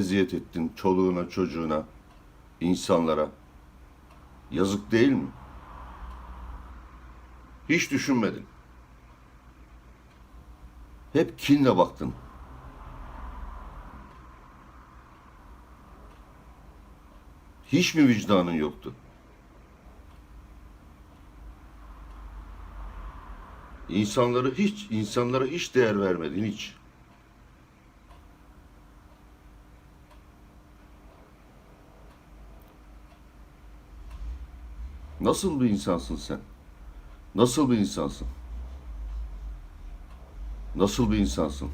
eziyet ettin çoluğuna, çocuğuna, insanlara. Yazık değil mi? Hiç düşünmedin. Hep kinle baktın. Hiç mi vicdanın yoktu? İnsanları hiç, insanlara hiç değer vermedin hiç. Nasıl bir insansın sen? Nasıl bir insansın? Nasıl bir insansın?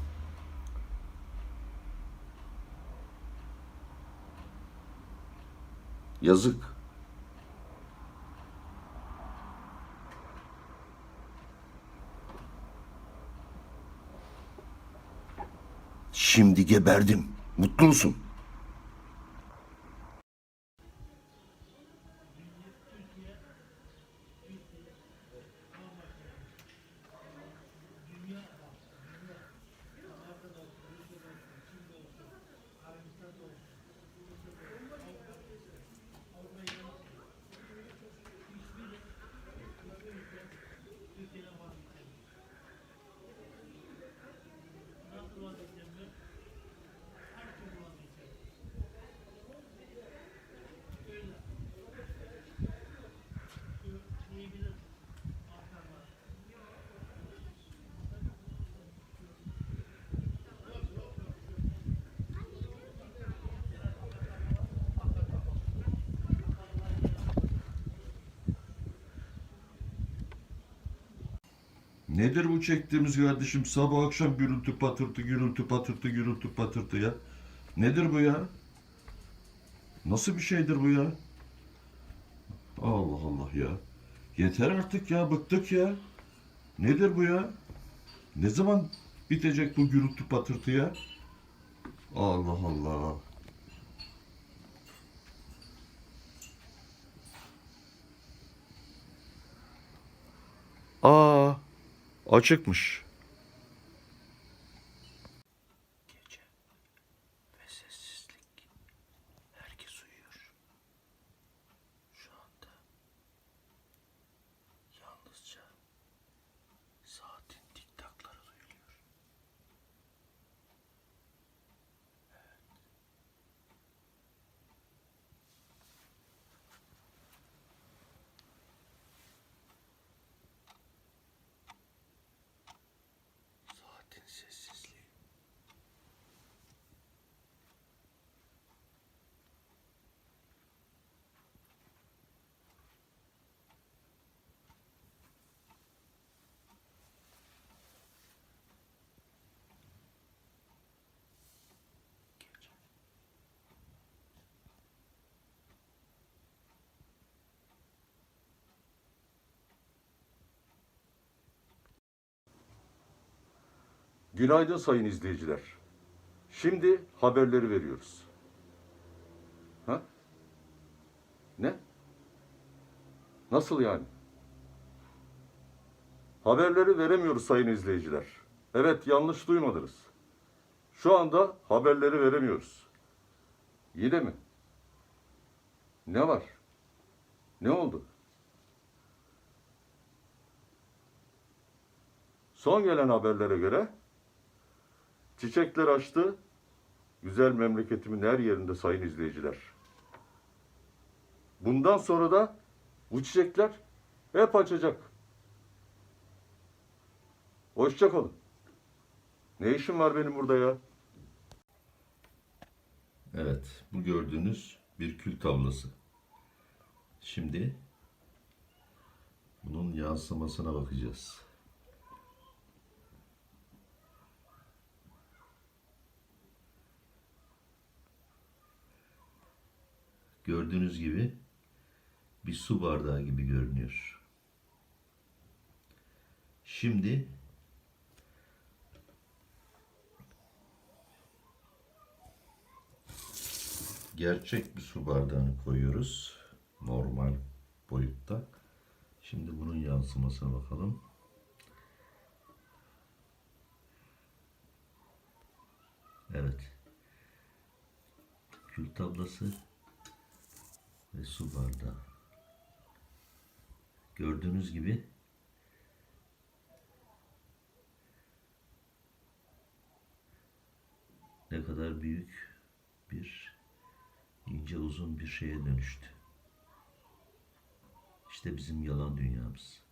Yazık. Şimdi geberdim. Mutlu musun? Nedir bu çektiğimiz kardeşim? Sabah akşam gürültü patırtı, gürültü patırtı, gürültü patırtı ya. Nedir bu ya? Nasıl bir şeydir bu ya? Allah Allah ya. Yeter artık ya, bıktık ya. Nedir bu ya? Ne zaman bitecek bu gürültü patırtı ya? Allah Allah. Açıkmış. Günaydın sayın izleyiciler. Şimdi haberleri veriyoruz. Ha? Ne? Nasıl yani? Haberleri veremiyoruz sayın izleyiciler. Evet yanlış duymadınız. Şu anda haberleri veremiyoruz. Yine mi? Ne var? Ne oldu? Son gelen haberlere göre Çiçekler açtı. Güzel memleketimin her yerinde sayın izleyiciler. Bundan sonra da bu çiçekler hep açacak. Hoşça kalın. Ne işim var benim burada ya? Evet, bu gördüğünüz bir kül tablası. Şimdi bunun yansımasına bakacağız. Gördüğünüz gibi bir su bardağı gibi görünüyor. Şimdi gerçek bir su bardağını koyuyoruz. Normal boyutta. Şimdi bunun yansımasına bakalım. Evet. kül tablası su bardağı. Gördüğünüz gibi ne kadar büyük bir ince uzun bir şeye dönüştü. İşte bizim yalan dünyamız.